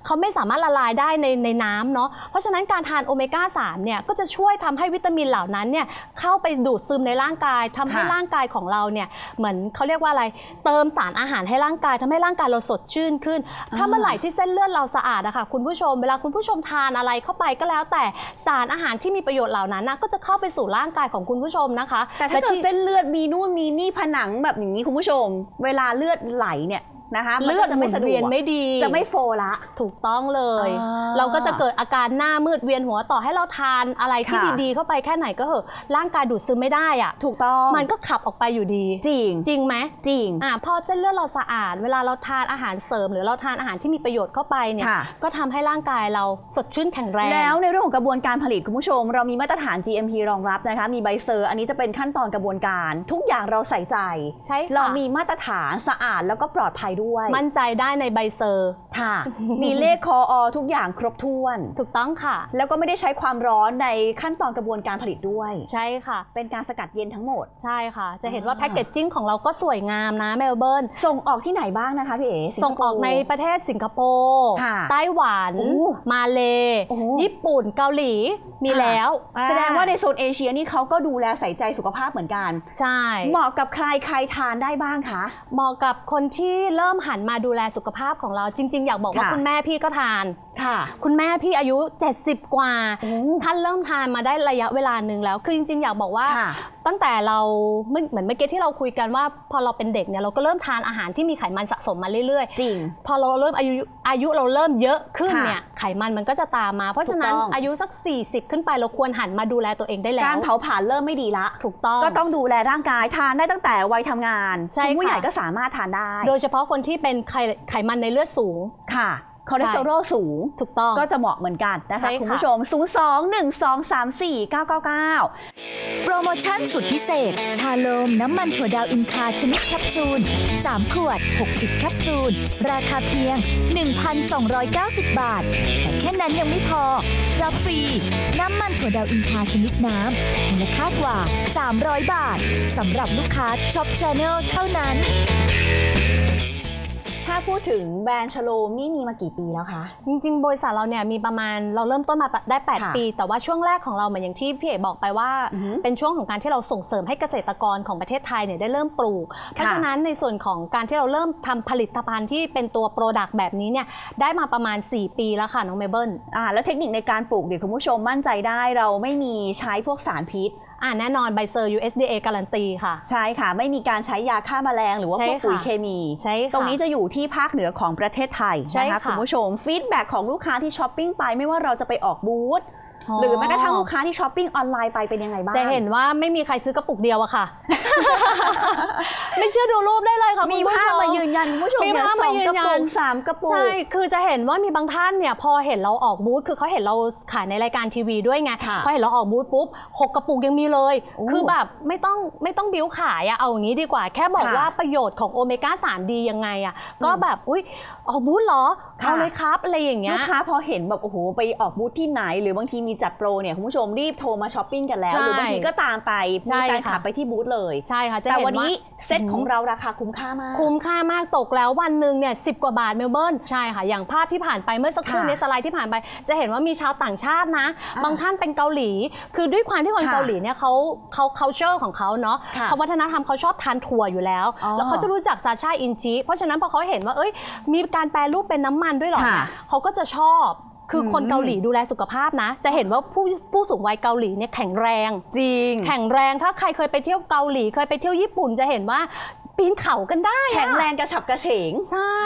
Speaker 2: เขาไม่สามารถละลายได้ในในน้ำเนาะเพราะฉะนั้นการทานโอเมก้า3เนี่ยก็จะช่วยทำให้วิตามินเหล่านั้นเนี่ยเข้าไปดูดซึมในร่างกายทำให้
Speaker 3: ค่ะ
Speaker 2: ร่างกายของเราเนี่ยเหมือนเขาเรียกว่าอะไร เติมสารอาหารให้ร่างกายทำให้ร่างกายเราสดชื่นขึ้น ถ้าเมื่อไหร่ที่เส้นเลือดเราสะอาดอะค่ะคุณผู้ชม เวลาคุณผู้ชมทานอะไรเข้าไปก็แล้ว แต่สารอาหารที่มีประโยชน์เหล่านั้นนะก็จะเข้าไปสู่ร่างกายของคุณผู้ชมนะคะ
Speaker 3: แต่ถ้า
Speaker 2: และ
Speaker 3: เกิด
Speaker 2: ที่
Speaker 3: เส้นเลือดมีนู่นมีนี่ผนังแบบอย่างนี้คุณผู้ชม เวลาเลือดไหลเนี่ย นะคะมัน
Speaker 2: เลือ
Speaker 3: ก็
Speaker 2: ด
Speaker 3: จะ
Speaker 2: หมุ
Speaker 3: ไม่
Speaker 2: น
Speaker 3: สะดว
Speaker 2: เวียน
Speaker 3: ก
Speaker 2: ไม่ดี
Speaker 3: จะไม่โฟละ
Speaker 2: ถูกต้องเลย
Speaker 3: อ่า
Speaker 2: เราก็จะเกิดอาการหน้ามืดเวียนหัวต่อให้เราทานอะไรที่
Speaker 3: ค่ะ
Speaker 2: ดีๆเข้าไปแค่ไหนก็เหอะร่างกายดูดซึมไม่ได้อะ
Speaker 3: ถูกต้อง
Speaker 2: มันก็ขับออกไปอยู่ดี
Speaker 3: จริง
Speaker 2: จริงไหม
Speaker 3: จริง
Speaker 2: อ่าพอเส้นเลือดเราสะอาด เวลาเราทานอาหารเสริม หรือเราทานอาหารที่มีประโยชน์เข้าไปเนี่ย
Speaker 3: ค่ะ
Speaker 2: ก็ทำให้ร่างกายเราสดชื่นแข็งแรง
Speaker 3: แล้วในเรื่องของกระบวนการผลิตคุณผู้ชม เรามีมาตรฐาน GMP รองรับนะคะมีใบเซอร์ อันนี้จะเป็นขั้นตอนกระบวนการ ทุกอย่างเราใส่ใจ
Speaker 2: ใช่ค่ะ
Speaker 3: เรามีมาตรฐานสะอาดแล้วก็ปลอดภัยด้วย
Speaker 2: มั่นใจได้ในใบเซอร์
Speaker 3: ค่ะ มีเลขคออทุกอย่างครบถ้วน
Speaker 2: ถูกต้องค่ะ
Speaker 3: แล้วก็ไม่ได้ใช้ความร้อนในขั้นตอนกระบวนการผลิตด้วย
Speaker 2: ใช่ค่ะ
Speaker 3: เป็นการสกัดเย็นทั้งหมด
Speaker 2: ใช่ค่ะ จะเห็นว่า
Speaker 3: อ่า
Speaker 2: แพคเกจจิ้งของเราก็สวยงามนะเมลเบิร์น
Speaker 3: ส่งออกที่ไหนบ้างนะคะพี่เอ๋
Speaker 2: ส่งออกใน
Speaker 3: สิงคโปร์
Speaker 2: ประเทศสิงคโปร์
Speaker 3: ค่ะ
Speaker 2: ไต้หวัน
Speaker 3: โอ้
Speaker 2: มาเล
Speaker 3: โอ้โห
Speaker 2: ญี่ปุ่น เกาหลี มี
Speaker 3: ค่ะ
Speaker 2: แล้ว
Speaker 3: แสดงว่าใน
Speaker 2: อ่
Speaker 3: โซนเอเชียนี่เขาก็ดูแลใส่ใจสุขภาพเหมือนกัน
Speaker 2: ใช่
Speaker 3: เหมาะกับใครใครทานได้บ้างคะ
Speaker 2: เหมาะกับคนที่เริ่มหันมาดูแลสุขภาพของเราจริง ๆ อยากบอกว่า
Speaker 3: ค่ะ
Speaker 2: คุณแม่พี่ก็ทาน
Speaker 3: ค่ะ
Speaker 2: คุณแม่พี่อายุ 70 กว่า
Speaker 3: โอ้
Speaker 2: ท่านเริ่มทานมาได้ระยะเวลาหนึ่งแล้ว คือจริงๆ อยากบอกว่า
Speaker 3: ค่ะ
Speaker 2: ตั้งแต่เราเหมือนเหมือนเมื่อกี้ที่เราคุยกันว่าพอเราเป็นเด็กเนี่ยเราก็เริ่มทานอาหารที่มีไขมันสะสมมาเรื่อย
Speaker 3: จริง
Speaker 2: ๆพอเราเริ่มอายุอายุเราเริ่มเยอะขึ้น
Speaker 3: ค่ะ
Speaker 2: เนี่ยไขมันมันก็จะตามมา เพราะฉะนั้น
Speaker 3: ถูกต้อง
Speaker 2: อายุสัก 40 ขึ้นไปเราควรหันมาดูแลตัวเองได้แล้
Speaker 3: การ
Speaker 2: ว
Speaker 3: เผาผลาญเริ่มไม่ดีละ
Speaker 2: ถูกต้อง
Speaker 3: ก็ต้องดูแลร่างกายทานได้ตั้งแต่วัยทำงาน
Speaker 2: ใช่
Speaker 3: คุณผู้
Speaker 2: ค่ะ
Speaker 3: ใหญ่ก็สามารถทานได้
Speaker 2: โดยเฉพาะคนที่เป็นไขไขมันในเลือดสูง
Speaker 3: ค่ะคอเลสเตอรอลสูง
Speaker 2: ถูกต้อง
Speaker 3: ก็จะเหมาะเหมือนกันนะ
Speaker 2: ใช่
Speaker 3: คะ
Speaker 2: ค่ะ
Speaker 3: คุณผู้ชม 02-1234999
Speaker 4: โปรโมชั่นสุดพิเศษ ชาโลมน้ำมันถั่วดาวอินคาชนิดแคปซูล 3 ขวด 60 แคปซูล ราคาเพียง 1,290 บาท แต่แค่นั้นยังไม่พอ รับฟรี น้ำมันถั่วดาวอินคาชนิดน้ำมูลค่ากว่า 300 บาทสำหรับลูกค้าช็อปชาแนลเท่านั้นา
Speaker 3: พูดถึงแบรนด์ชโลมนี่มีมากี่ปีแล้วคะ
Speaker 2: จริงๆ บริษัทเราเนี่ยมีประมาณเราเริ่มต้นมาได้
Speaker 3: ค่ะ
Speaker 2: 8ปี แต่ว่าช่วงแรกของเราเหมือนอย่างที่พี่เอ๋บอกไปว่า
Speaker 3: อือฮึ
Speaker 2: เป็นช่วงของการที่เราส่งเสริมให้เกษตรกรของประเทศไทยเนี่ยได้เริ่มปลูก เพราะฉะนั้นในส่วนของการที่เราเริ่มทำผลิตภัณฑ์ที่เป็นตัวโปรดักต์แบบนี้เนี่ยได้มาประมาณ 4 ปีแล้วค่ะน้องเมเบิล
Speaker 3: อ่าแล้วเทคนิคในการปลูกเดี๋ยวคุณผู้ชมมั่นใจได้เราไม่มีใช้พวกสารพิษ
Speaker 2: อ่าแน่นอนใบเซอร์ USDA การันตีค่ะ
Speaker 3: ใช่ค่ะ ไม่มีการใช้ยาฆ่าแมลง หรือว่า
Speaker 2: ใช่
Speaker 3: พวกปุ๋ย
Speaker 2: ค่ะ
Speaker 3: เคมี
Speaker 2: ใช่ค่ะ
Speaker 3: ตรงนี้จะอยู่ที่ภาคเหนือของประเทศไทย
Speaker 2: ใช่
Speaker 3: นะคะ
Speaker 2: ค่ะ
Speaker 3: คุณผู้ชมฟีดแบ็ของลูกค้าที่ช้อปปิ้งไปไม่ว่าเราจะไปออกบูธ
Speaker 2: อ๋อ
Speaker 3: หรือแม้กระทั่งลูกค้าที่ช้อปปิ้งออนไลน์ไปเป็นยังไงบ้าง
Speaker 2: จะเห็นว่าไม่มีใครซื้อกระปุกเดียวอะค่ะ ไม่เชื่อดูรูปได้เลยค่ะ
Speaker 3: มี
Speaker 2: คุณผู้
Speaker 3: ภาพ
Speaker 2: ช
Speaker 3: มายืนยันคุณผู้ชม
Speaker 2: มี
Speaker 3: เนี่ย
Speaker 2: ภาพ
Speaker 3: ส
Speaker 2: มา
Speaker 3: อง
Speaker 2: ยื
Speaker 3: ก
Speaker 2: น
Speaker 3: ระ
Speaker 2: ยั
Speaker 3: ปุ
Speaker 2: น
Speaker 3: กสามกระปุก
Speaker 2: ใช่คือจะเห็นว่ามีบางท่านเนี่ยพอเห็นเราออกบูธคือเขาเห็นเราขายในรายการทีวีด้วยไง
Speaker 3: ค่ะ
Speaker 2: พอเห็นเราออกบูธปุ๊บหกกระปุกยังมีเลย
Speaker 3: โอ้
Speaker 2: คือแบบไม่ต้องไม่ต้องบิ้วขายอะเอาอย่างนี้ดีกว่า แค่บอก
Speaker 3: ค่ะ
Speaker 2: ว่าประโยชน์ของโอเมก้า3ดียังไงอะก็แบบอุ้ยออกบูธเหรอ
Speaker 3: ค่ะ
Speaker 2: เอาเลยครับอะไรอย่างเงี้
Speaker 3: ลู
Speaker 2: ย
Speaker 3: กค้าพอเห็นแบบโอ้โหไปออกบูธที่ไหนหรือบางทีมีจัดโปรเนี่ยคุณผู้ชมรีบโทรมาช้อปปิ้งกันแล้ว
Speaker 2: ใช่
Speaker 3: หรือบางทีก็ตามไป
Speaker 2: ใช่
Speaker 3: มีการ
Speaker 2: ค่ะ
Speaker 3: ขับไปที่บูธเลย
Speaker 2: ใช่ค่ะจะ
Speaker 3: แต่
Speaker 2: เห็น
Speaker 3: วันนี้
Speaker 2: ว่า
Speaker 3: เซ็ตของเราราคาคุ้มค่ามาก
Speaker 2: คุ้มค่ามากตกแล้ววันหนึ่งเนี่ยสิกว่าบาทเมลเบิร์นใช่ค่ะ อย่างภาพที่ผ่านไปเมื่อสักครู่
Speaker 3: ค่ะ
Speaker 2: ในสไลด์ที่ผ่านไป จะเห็นว่ามีชาวต่างชาตินะ
Speaker 3: อ่า
Speaker 2: บางท่านเป็นเกาหลี คือด้วยความที่คน
Speaker 3: ค่ะ
Speaker 2: เกาหลีเนี่ยเขาเขา culture ของเขาเนาะ
Speaker 3: ค่ะ
Speaker 2: เขาวัฒนธรรมเขาชอบทานถั่วอยู่แล้ว
Speaker 3: อ๋อ
Speaker 2: แล้วเขาจะรู้จักซาชาอินจิเพราะฉะนั้นพอเขาเห็นว่าเอ้ยมีการแปรรูปเป็นน้ำมันด้วยเหรอ
Speaker 3: ค่ะ
Speaker 2: เนี่ยเขาก็จะชอบ คืออ
Speaker 3: ม
Speaker 2: คนเกาหลีดูแลสุขภาพนะ จะเห็นว่าผู้ผู้สูงวัยเกาหลีเนี่ยแข็งแรง
Speaker 3: จริง
Speaker 2: แข็งแรงถ้าใครเคยไปเที่ยวเกาหลีเคยไปเที่ยวญี่ปุ่นจะเห็นว่า ปีนเขากันได้อะ
Speaker 3: แข็งแรงกระฉับกระเฉง
Speaker 2: ใช่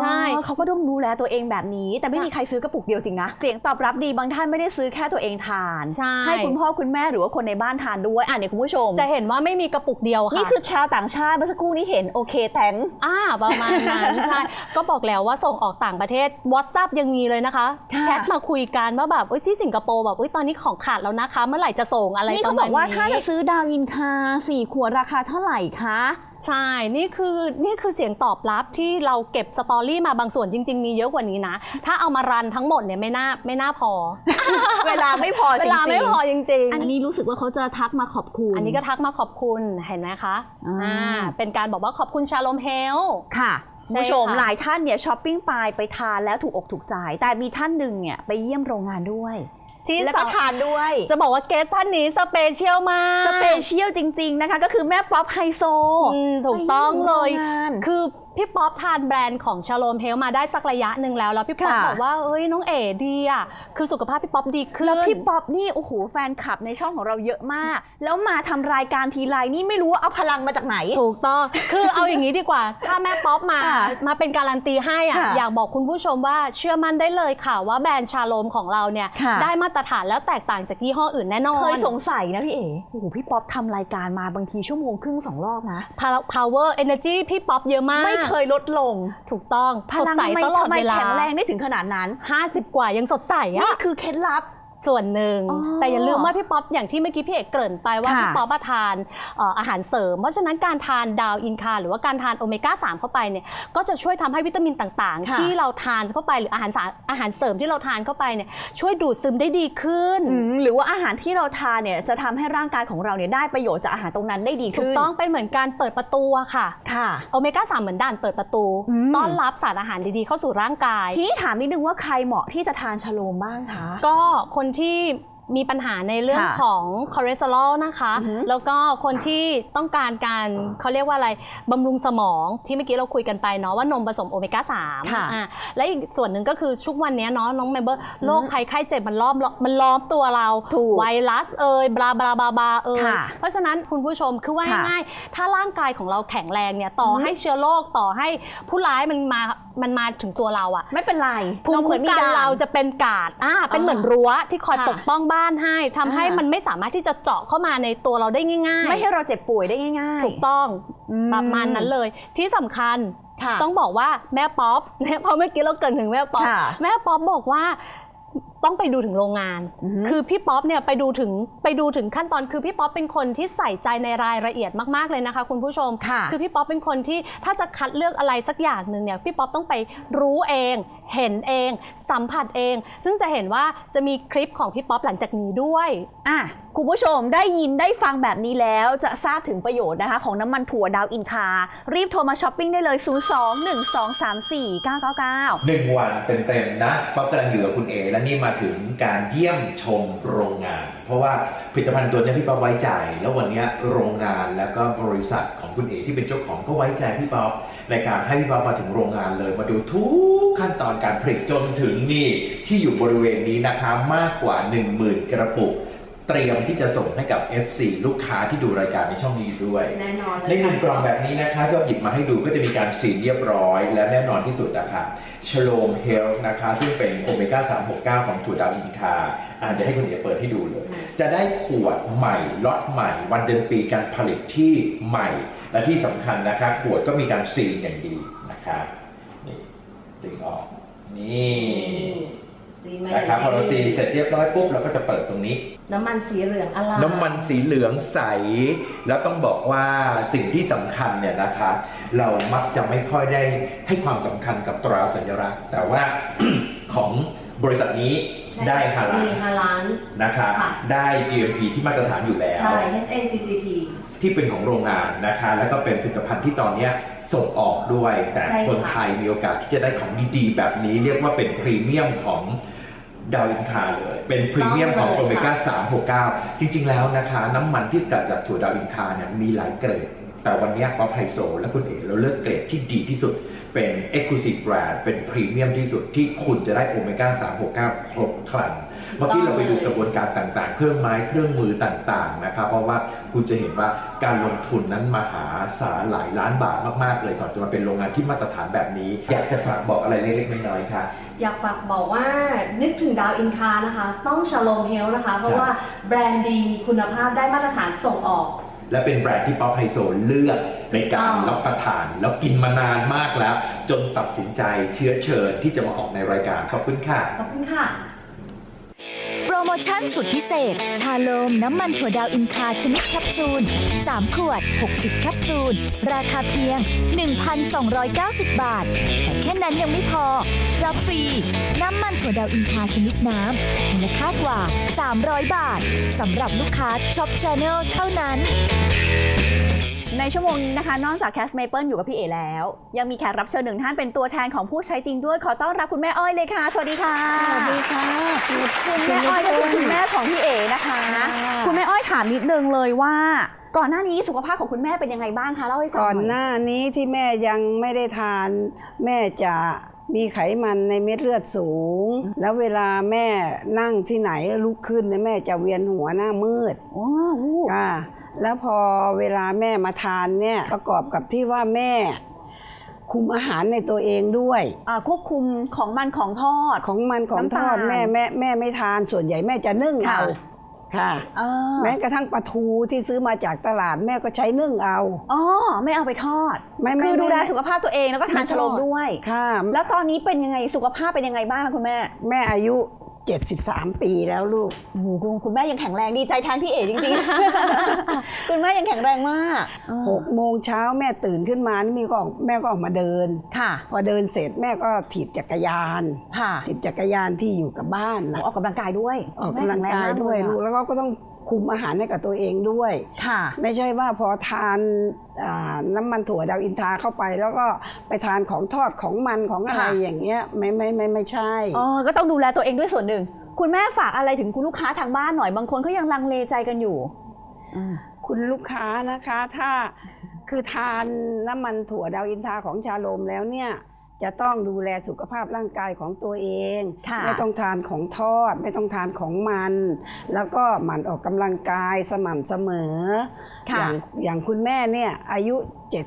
Speaker 2: ใช่
Speaker 3: อ๋อเขาก็ต้องดูแลตัวเองแบบนี้ แต่ไม่มีใครซื้อกระปุกเดียวจริงนะ เสียงตอบรับดีบางท่านไม่ได้ซื้อแค่ตัวเองทาน
Speaker 2: ใช่
Speaker 3: ให้คุณพ่อคุณแม่หรือว่าคนในบ้านทานด้วยอะเนี่ยคุณผู้ชม
Speaker 2: จะเห็นว่าไม่มีกระปุกเดียวค่ะ
Speaker 3: นี่คือชาวต่างชาติเมื่อสักครู่นี้เห็นโอเคแตง
Speaker 2: อ่าประมาณนั้นใช่ก็บอกแล้วว่าส่งออกต่างประเทศ WhatsApp ยังมีเลยนะคะ
Speaker 3: ค่ะ
Speaker 2: แชทมาคุยกันว่าแบบเอ้ยที่สิงคโปร์แบบเอ้ยตอนนี้ของขาดแล้วนะคะ เมื่อไหร่จะส่งอะไร
Speaker 3: นี่
Speaker 2: ป
Speaker 3: เขา
Speaker 2: ระ
Speaker 3: บ
Speaker 2: มา
Speaker 3: อ
Speaker 2: ณ
Speaker 3: กว่าถ้า
Speaker 2: นี้
Speaker 3: จะซื้อดาวินคาสี่ขวดราคาเท่าไหร่คะ
Speaker 2: ใช่ นี่คือนี่คือเสียงตอบรับที่เราเก็บสตอรี่มาบางส่วนจริง ๆ มีเยอะกว่านี้นะ ถ้าเอามารันทั้งหมดเนี่ยไม่น่าไม่น่าพอ
Speaker 3: เวลาไม่พอจ
Speaker 2: เว
Speaker 3: ริงๆ
Speaker 2: ลาไม่พอจริง
Speaker 3: อันนี้รู้สึกว่าเขาจะทักมาขอบคุณ
Speaker 2: ๆอันนี้ก็ทักมาขอบคุณเห็นไหมคะ
Speaker 3: อ่า
Speaker 2: อ่าเป็นการบอกว่าขอบคุณชาลมเฮล
Speaker 3: ค่ะคุณ
Speaker 2: ใช่
Speaker 3: ผู้ชม
Speaker 2: ค่ะ
Speaker 3: หลายท่านเนี่ยช้อปปิ้งไปไปทานแล้วถูกอกถูกใจ แต่มีท่านหนึ่งเนี่ยไปเยี่ยมโรงงานด้วย
Speaker 2: ที่
Speaker 3: แล้วก็
Speaker 2: สำ
Speaker 3: ทานด้วย
Speaker 2: จะบอกว่าเกสท่านนี้สเปเชียลมาก
Speaker 3: สเปเชียลจริง ๆ นะคะ ก็คือแม่ป๊อปไฮโซ
Speaker 2: อืมถูกต้องเลย
Speaker 3: ไปยี่มโรงงาน
Speaker 2: คือ พี่ป๊อปทานแบรนด์ของชาโลมเฮลมาได้สักระยะหนึ่งแล้ว แล้วพี่ป๊อป
Speaker 3: ค่ะ
Speaker 2: บอกว่าเอ้ยน้องเอ๋ดีอะคือสุขภาพพี่ป๊อปดีขึ้น
Speaker 3: แล้วพี่ป๊อปนี่โอ้โหแฟนคลับในช่องของเราเยอะมาก แล้วมาทำรายการทีไรนี่ไม่รู้ว่าเอาพลังมาจากไหน
Speaker 2: ถูกต้อง คือเอาอย่างนี้ดีกว่า ถ้าแม่ป๊อปมา
Speaker 3: ค่ะ
Speaker 2: มาเป็นการันตีให้อะ
Speaker 3: ค่ะ
Speaker 2: อยากบอกคุณผู้ชมว่าเชื่อมั่นได้เลยค่ะว่าแบรนด์ชาโลมของเราเนี่ย
Speaker 3: ค่ะ
Speaker 2: ได้มาตรฐานแล้วแตกต่างจากยี่ห้ออื่นแน่นอน
Speaker 3: เคยสงสัยนะพี่เอ๋โอ้โหพี่ป๊อปทำรายการมาบางทีชั่วโมงครึ่งสองรอบนะ
Speaker 2: power energy พี่ป๊อปเยอะมาก
Speaker 3: ไม่เคยลดลง
Speaker 2: ถูกต้อง
Speaker 3: พ
Speaker 2: สด
Speaker 3: ลัง
Speaker 2: ใส
Speaker 3: ทำไม
Speaker 2: ตลอด
Speaker 3: ทำไม
Speaker 2: เวลา
Speaker 3: แข็งแรงได้ถึงขนาดนั้น
Speaker 2: 50 กว่ายังสดใส
Speaker 3: นี่
Speaker 2: อะ
Speaker 3: คือเคล็ดลับ
Speaker 2: ส่วนหนึ่ง
Speaker 3: อ๋อ
Speaker 2: แต่อย่าลืมว่าพี่ป๊อปอย่างที่เมื่อกี้พี่เอกเกริ่นไปว่า
Speaker 3: ค่ะ
Speaker 2: พี่ป๊อปอะทานเอ่ออาหารเสริม เพราะฉะนั้นการทานดาวอินคาหรือว่าการทานโอเมก้า3เข้าไปเนี่ยก็จะช่วยทำให้วิตามินต่าง
Speaker 3: ค่ะ
Speaker 2: ๆที่เราทานเข้าไปหรืออาหารสารอาหารเสริมที่เราทานเข้าไปเนี่ยช่วยดูดซึมได้ดีขึ้น
Speaker 3: อืมหรือว่าอาหารที่เราทานเนี่ยจะทำให้ร่างกายของเราเนี่ยได้ประโยชน์จากอาหารตรงนั้นได้ดี
Speaker 2: ถู
Speaker 3: ขึ้
Speaker 2: ก
Speaker 3: น
Speaker 2: ต้องเป็นเหมือนการเปิดประตูอะค่ะ
Speaker 3: ค่ะ
Speaker 2: โอเมก้า3เหมือนด่านเปิดประตู
Speaker 3: อืม
Speaker 2: ต้อนรับสารอาหารดีๆเข้าสู่ร่างกาย
Speaker 3: ทีนี้ถามนิดนึงว่าใครเหมาะที่จะทานชะโลมบ้างคะ
Speaker 2: ก็คนที่มีปัญหาในเรื่อง
Speaker 3: ค่ะ
Speaker 2: ของคอเลสเตอรอลนะคะ
Speaker 3: อือฮึ
Speaker 2: แล้วก็คนที่ต้องการการเขาเรียกว่าอะไรบำรุงสมองที่เมื่อกี้เราคุยกันไปเนาะว่านมผสมโอเมก้า3
Speaker 3: ค่ะ
Speaker 2: อะและอีกส่วนหนึ่งก็คือชุกวันนี้เนาะน้องเมมเบอร์โรคภัยไข้เจ็บมันล้อมมันล้อมตัวเรา
Speaker 3: ถูก
Speaker 2: ไวรัสเอ่ยบลาบลาบาบาเอ่ย
Speaker 3: ค่ะ
Speaker 2: เพราะฉะนั้นคุณผู้ชมคือว่า
Speaker 3: ค่ะ
Speaker 2: ง่ายๆถ้าร่างกายของเราแข็งแรงเนี่ยต่ออ
Speaker 3: อฮึ
Speaker 2: ให้เชื้อโรคต่อให้ผู้ร้ายมันมา มันมาถึงตัวเราอะ
Speaker 3: ไม่เป็นไร
Speaker 2: ภูมิ
Speaker 3: เหมื
Speaker 2: คุ้
Speaker 3: อน
Speaker 2: ม
Speaker 3: มี
Speaker 2: กัน
Speaker 3: ด่าน
Speaker 2: เราจะเป็นกาดอ่าเป็นเหมือนรั้วที่คอย
Speaker 3: ค่ะ
Speaker 2: ปกป้องบ้านให้ทำให้
Speaker 3: อ่ามั
Speaker 2: มันไม่สามารถที่จะเจาะเข้ามาในตัวเราได้ง่าย
Speaker 3: ไม่ให้เราเจ็บป่วยได้ง่าย ๆ
Speaker 2: ถูกต้อง
Speaker 3: อืม
Speaker 2: ประมาณนั้นเลย ที่สำคัญ
Speaker 3: ค่ะ
Speaker 2: ต้องบอกว่าแม่ป๊อปเพราะเมื่อกี้เราเกรินถึงแม่ป๊อป
Speaker 3: ค่ะ
Speaker 2: แม่ป๊อปบอกว่า ต้องไปดูถึงโรงงาน
Speaker 3: อือฮึ
Speaker 2: คือพี่ป๊อปเนี่ยไปดูถึงไปดูถึงขั้นตอนคือพี่ป๊อปเป็นคนที่ใส่ใจในรายละเอียดมากๆเลยนะคะ คุณผู้ชม
Speaker 3: ค่ะ
Speaker 2: คือพี่ป๊อปเป็นคนที่ถ้าจะคัดเลือกอะไรสักอย่างหนึ่งเนี่ยพี่ป๊อปต้องไปรู้เอง เห็นเอง สัมผัสเอง ซึ่งจะเห็นว่าจะมีคลิปของพี่ป๊อปหลังจากนี้ด้วย
Speaker 3: อะคุณผู้ชมได้ยินได้ฟังแบบนี้แล้วจะทราบถึงประโยชน์นะคะของน้ำมันถั่วดาวอินคา รีบโทรมาช้อปปิ้งได้เลย 02-1234999
Speaker 5: หนึ่งวันเต็มๆนะป๊อปกำลังอยู่กับคุณเอและนี่มาถึงการเยี่ยมชมโรงงาน เพราะว่าผลิตภัณฑ์ตัวนี้พี่ป๊อปไว้ใจ แล้ววันนี้โรงงานแล้วก็บริษัทของคุณเอที่เป็นเจ้าของก็ไว้ใจพี่ป๊อปในการให้พี่ป๊อปมาถึงโรงงานเลย มาดูทุกขั้นตอนการผลิตจนถึงนี่ที่อยู่บริเวณนี้นะคะมากกว่า 10,000 กระปุก เตรียมที่จะส่งให้กับ FC ลูกค้าที่ดูรายการในช่องนี้ด้วย
Speaker 2: แน่นอนเลย
Speaker 5: ในหนึ่งกล่องแบบนี้นะคะก็หยิบมาให้ดูก็จะมีการซีนเรียบร้อย และแน่นอนที่สุดนะคะชโลมเฮลนะคะ ซึ่งเป็นโอเมก้า 369 ของถั่วดาวอินคาอ่าเดี๋ยวให้คุณเอ๋เปิดให้ดูเลย จะได้ขวดใหม่ล็อตใหม่ วันเดือนปีการผลิตที่ใหม่ และที่สำคัญนะคะ ขวดก็มีการซีนอย่างดีนะคะนี่ดึงออกนี่
Speaker 2: ซีนมา
Speaker 5: นะครับพอเราซีน
Speaker 2: ย่งดี
Speaker 5: เสร็จเรียบร้อยปุ๊บเราก็จะเปิดตรงนี้
Speaker 2: น้ำมันสีเหลืองอลาม
Speaker 5: น้ำมันสีเหลืองใส แล้วต้องบอกว่าสิ่งที่สำคัญเนี่ยนะคะ เรามักจะไม่ค่อยได้ให้ความสำคัญกับตราสัญลักษณ์ แต่ว่า ของบริษัทนี้ได้ฮาลา
Speaker 2: มี
Speaker 5: ล
Speaker 2: ฮาลาน
Speaker 5: นะคะ
Speaker 2: ค่ะ
Speaker 5: ได้ GMP ที่มาตรฐานอยู่แล้ว
Speaker 2: ใช่ HACCP
Speaker 5: ที่เป็นของโรงงานนะคะ แล้วก็เป็นผลิตภัณฑ์ที่ตอนเนี้ยส่งออกด้วย แต่
Speaker 2: ใช่ค่ะ
Speaker 5: คนไทยมีโอกาสที่จะได้ของดีๆ แบบนี้เรียกว่าเป็นพรีเมียมของดาวอินคาเลย เป็นพรีเมียมของโอเมก้า369 จริงๆแล้วนะคะ น้ำมันที่สกัดจากถั่วดาวอินคาเนี่ยมีหลายเกรด แต่วันเนี้ป๊อปไฮโซและคุณเอ๋เราเลือกเกรดที่ดีที่สุด เป็น Exclusive Brand เป็นพรีเมียมที่สุดที่คุณจะได้โอเมก้า 369 ครบครัน เมื่อกี้เราไปดูกระบวนการต่างๆ เครื่องไม้เครื่องมือต่างๆนะครับเพราะว่าคุณจะเห็นว่าการลงทุนนั้นมหาศาลหลายล้านบาทมากๆ เลยก่อนจะมาเป็นโรงงานที่มาตรฐานแบบนี้ อยากจะฝากบอกอะไรเล็กๆน้อยๆค่ะ
Speaker 2: อยากฝากบอกว่านึกถึงดาวอินคานะคะ ต้องชาโลมเฮลนะคะ เพราะว่าแบรนด์ดีมีคุณภาพได้มาตรฐานส่งออก
Speaker 5: และเป็นแบรนด์ที่ป๊อปไฮโซเลือกในการ
Speaker 2: อ๋อ
Speaker 5: รับประทาน แล้วกินมานานมากแล้ว จนตัดสินใจเชื้อเชิญที่จะมาออกในรายการขอบคุณค่ะ
Speaker 2: ขอบคุณค่ะ
Speaker 4: โปรโมชั่นสุดพิเศษ ชาโลมน้ำมันถั่วดาวอินคาชนิดแคปซูล 3 ขวด 60 แคปซูล ราคาเพียง 1,290 บาท แต่แค่นั้นยังไม่พอ รับฟรี น้ำมันถั่วดาวอินคาชนิดน้ำมูลค่ากว่า 300 บาทสำหรับลูกค้าช็อปชาแนลเท่านั้น
Speaker 3: ในชั่วโมงนี้นะคะ นอกจากแคสเมเปิลอยู่กับพี่เอแล้ว ยังมีแขกรับเชิญหนึ่งท่านเป็นตัวแทนของผู้ใช้จริงด้วย ขอต้อนรับคุณแม่อ้อยเลยค่ะ สวัสดีค่ะ
Speaker 6: สวัสดีค่ะ
Speaker 3: คุณแม่อ้อยก็คือคุณแม่ของพี่เอนะคะ
Speaker 6: ค่ะ
Speaker 3: คุณแม่อ้อยถามนิดนึงเลยว่า ก่อนหน้านี้สุขภาพของคุณแม่เป็นยังไงบ้างคะเล่าให้ฟัง
Speaker 6: ก่อน
Speaker 3: ห
Speaker 6: ห
Speaker 3: น่อย
Speaker 6: น้านี้ที่แม่ยังไม่ได้ทาน แม่จะมีไขมันในเม็ดเลือดสูง แล้วเวลาแม่นั่งที่ไหนลุกขึ้นเนี่ยแม่จะเวียนหัวหน้ามืด
Speaker 3: โอ้วู้
Speaker 6: ค่ะ แล้วพอเวลาแม่มาทานเนี่ยประกอบกับที่ว่าแม่ คุมอาหารในตัวเองด้วย
Speaker 3: อ่าควบคุมของมันของทอด
Speaker 6: ของมันของทอด
Speaker 3: น้ำตาล
Speaker 6: แม่แม่แม่ไม่ทานส่วนใหญ่แม่จะนึ่ง
Speaker 3: ค่ะ
Speaker 6: เอาค่ะ
Speaker 3: อ่า
Speaker 6: แม้กระทั่งปลาทูที่ซื้อมาจากตลาดแม่ก็ใช้นึ่งเอา
Speaker 3: อ๋อไม่เอาไปทอด
Speaker 6: ไม่ไม่
Speaker 3: คือดูแล
Speaker 6: ไม่
Speaker 3: สุขภาพตัวเองแล้วก็ทาน
Speaker 6: ไม่
Speaker 3: ชะโลม
Speaker 6: ทอด
Speaker 3: ด้วย
Speaker 6: ค่ะ
Speaker 3: แล้วตอนนี้เป็นยังไงสุขภาพเป็นยังไงบ้างคะคุณแม่
Speaker 6: แม่อายุ 73 ปีแล้วลูก
Speaker 3: โอ้โหคุณคุณแม่ยังแข็งแรงดีใจแทนพี่เอ๋จริงๆ คุณแม่ยังแข็งแรงมากอ่า
Speaker 6: 6โมงเช้าแม่ตื่นขึ้นมานี่มีก็ออกแม่ก็ออกมาเดิน
Speaker 3: ค่ะ
Speaker 6: พอเดินเสร็จแม่ก็ถีบจักรยาน
Speaker 3: ค่ะ
Speaker 6: ถีบจักรยานที่อยู่กับบ้าน
Speaker 3: หนู
Speaker 6: นะ
Speaker 3: ออกกำลังกายด้วย
Speaker 6: ออกกำลังกายด้วย
Speaker 3: แม่แข็งแรงม
Speaker 6: ลูก
Speaker 3: เล
Speaker 6: แล้วก็ก็ต้อง คุมอาหารให้กับตัวเองด้วย
Speaker 3: ค่ะ
Speaker 6: ไม่ใช่ว่าพอทานอ่าน้ำมันถั่วดาวอินทราเข้าไป แล้วก็ไปทานของทอดของมันของอะไร
Speaker 3: ค่ะ
Speaker 6: อย่างเงี้ยไม่ไม่ไม่ไม่ใช่
Speaker 3: อ๋อก็ต้องดูแลตัวเองด้วยส่วนหนึ่ง คุณแม่ฝากอะไรถึงคุณลูกค้าทางบ้านหน่อยบางคนเขายังลังเลใจกันอยู่อืม
Speaker 6: คุณลูกค้านะคะถ้าคือทานน้ำมันถั่วดาวอินทราของชาโลมแล้วเนี่ย จะต้องดูแลสุขภาพร่างกายของตัวเอง
Speaker 3: ค่ะ
Speaker 6: ไม่ต้องทานของทอด ไม่ต้องทานของมัน แล้วก็หมั่นออกกำลังกายสม่ำเสมอ
Speaker 3: ค่ะ
Speaker 6: อย่างอย่างคุณแม่เนี่ยอายุ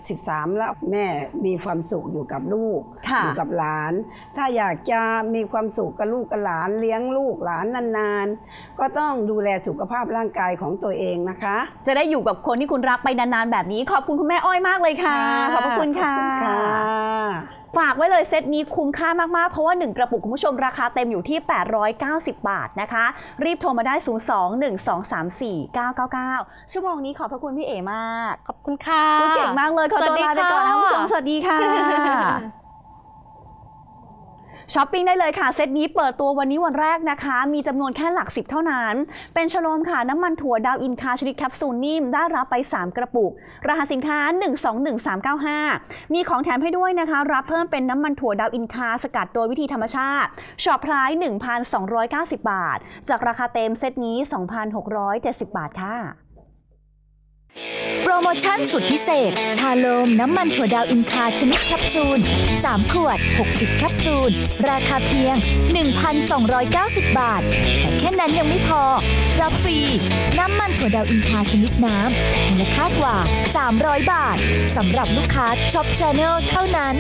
Speaker 6: 73 แล้วแม่มีความสุขอยู่กับลูก
Speaker 3: ค่ะ
Speaker 6: อยู่กับหลาน ถ้าอยากจะมีความสุขกับลูกกับหลานเลี้ยงลูกหลานนานๆ ก็ต้องดูแลสุขภาพร่างกายของตัวเองนะคะ
Speaker 3: จะได้อยู่กับคนที่คุณรักไปนานๆแบบนี้ ขอบคุณคุณแม่อ้อยมากเลยค่ะ ขอบพระคุณค่ะ
Speaker 6: ขอบคุณค่ะ
Speaker 3: ฝากไว้เลยเซตนี้คุ้มค่ามากๆ เพราะว่า 1 กระปุกคุณผู้ชมราคาเต็มอยู่ที่ 890 บาทนะคะ รีบโทรมาได้ 02-1234-999 ชั่วโมงนี้ขอบพระคุณพี่เอมาก
Speaker 2: ขอบคุณค่ะ
Speaker 3: พูดเก่งมากเลยขอตัวลาไปก่อนนะคุณผู้ชมสวัสดีค่ะ ช้อปปิ้งได้เลยค่ะ เซตนี้เปิดตัววันนี้วันแรกนะคะ มีจำนวนแค่หลักสิบเท่านั้น เป็นชโลมค่ะ น้ำมันถั่วดาวอินคาชนิดแคปซูลนิ่ม ได้รับไป 3 กระปุก รหัสสินค้า 121395 มีของแถมให้ด้วยนะคะ รับเพิ่มเป็นน้ำมันถั่วดาวอินคาสกัดโดยวิธีธรรมชาติช็อปไพรส์1,290 บาท จากราคาเต็มเซตนี้ 2,670 บาทค่ะ
Speaker 4: โปรโมชั่นสุดพิเศษ ชาโลมน้ำมันถั่วดาวอินคาชนิดแคปซูล 3 ขวด 60 แคปซูล ราคาเพียง 1,290 บาท แต่แค่นั้นยังไม่พอ รับฟรี น้ำมันถั่วดาวอินคาชนิดน้ำมูลค่ากว่า 300 บาทสำหรับลูกค้าช็อปชาแนลเท่านั้น